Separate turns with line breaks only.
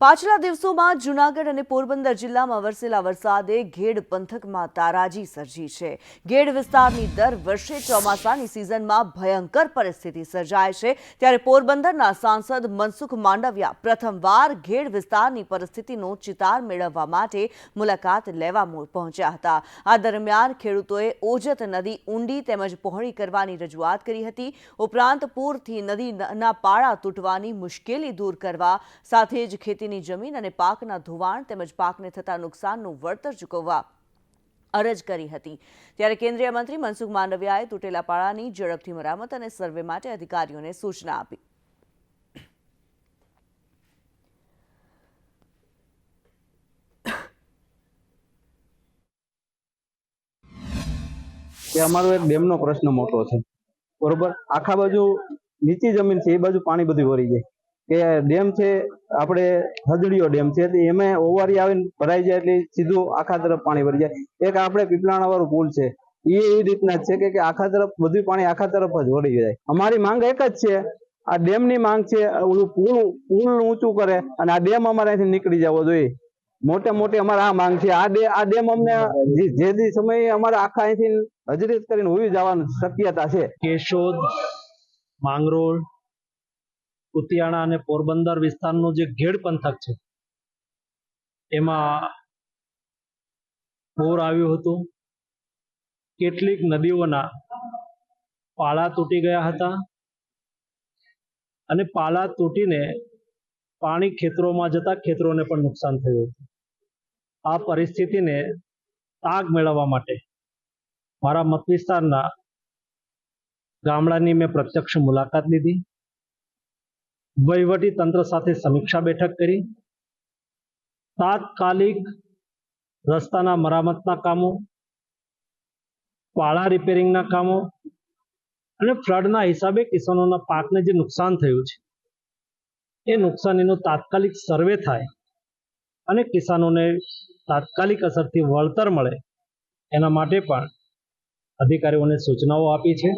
પાછલા દિવસોમાં જૂનાગઢ અને પોરબંદર જિલ્લામાં વરસેલા વરસાદે ઘેડ પંથકમાં તારાજી સર્જી છે. ઘેડ વિસ્તારની દર વર્ષે ચોમાસાની સિઝનમાં ભયંકર પરિસ્થિતિ સર્જાય છે. ત્યારે પોરબંદરના સાંસદ મનસુખ માંડવિયા પ્રથમવાર ઘેડ વિસ્તારની પરિસ્થિતિનો ચિતાર મેળવવા માટે મુલાકાત લેવા પહોંચ્યા હતા. આ દરમિયાન ખેડૂતોએ ઓજત નદી ઊંડી તેમજ પહોળી કરવાની રજૂઆત કરી હતી. ઉપરાંત પૂરથી નદીના પાળા તૂટવાની મુશ્કેલી દૂર કરવા સાથે જ ખેતીની જમીન અને પાકના ધોવાણ તેમજ પાકને થતા નુકસાનનું વળતર ચૂકવવા અરજ કરી હતી. ત્યારે કેન્દ્રીય મંત્રી મનસુખ માંડવિયાએ તૂટેલા પાળાની ઝડપથી મરામત અને સર્વે માટે અધિકારીઓને સૂચના આપી.
અમારો એક ડેમનો પ્રશ્ન મોટો છે. બરોબર? આખા બાજુ નીચી જમીન છે, એ બાજુ પાણી બધું વળી જાય. કે ડેમ છે, આપણે હદડીયો ડેમ છે એટલે એમાં ઓવારી આવીને ભરાઈ જાય એટલે સીધું આખા તરફ પાણી ભરી જાય. એક આપણે પીપળાણા વાળું પુલ છે, એ એ રીતના જ છે કે- આખા તરફ બધું પાણી આખા તરફ જ વળી જાય. અમારી માંગ એક જ છે, આ ડેમની માંગ છે, ઓલું પુલ પુલ ઊંચું કરે અને આ ડેમ અમારે અહીંથી નીકળી જવો જોઈએ. મોટે મોટી અમારે આ માંગ છે. આ ડે, આ ડેમ અમને જે- જે સમયે અમારે આખા અહીંથી હજરીત કરીને હોવી જવાની શક્યતા છે.
કેશોદ, માંગરોળ કુતિયાણા અને પોરબંદર વિસ્તારનું જે ઘેડ પંથક છે, એમાં પૂર આવ્યું હતું. કેટલીક નદીઓના પાળા તૂટી ગયા હતા અને પાળા તૂટીને પાણી ખેતરોમાં જતા ખેતરોને પણ નુકસાન થયું હતું. આ પરિસ્થિતિને તાગ મેળવવા માટે મારા મત વિસ્તારના ગામડાની મેં પ્રત્યક્ષ મુલાકાત લીધી. વહીવટી તંત્ર સાથે સમીક્ષા બેઠક કરી. તાત્કાલિક રસ્તાના મરામતના કામો, પાળા રિપેરિંગના કામો અને ફ્લડના હિસાબે કિસાનોના પાકને જે નુકસાન થયું છે, એ નુકસાનીનો તાત્કાલિક સર્વે થાય અને કિસાનોને તાત્કાલિક અસરથી વળતર મળે એના માટે પણ અધિકારીઓને સૂચનાઓ આપી છે.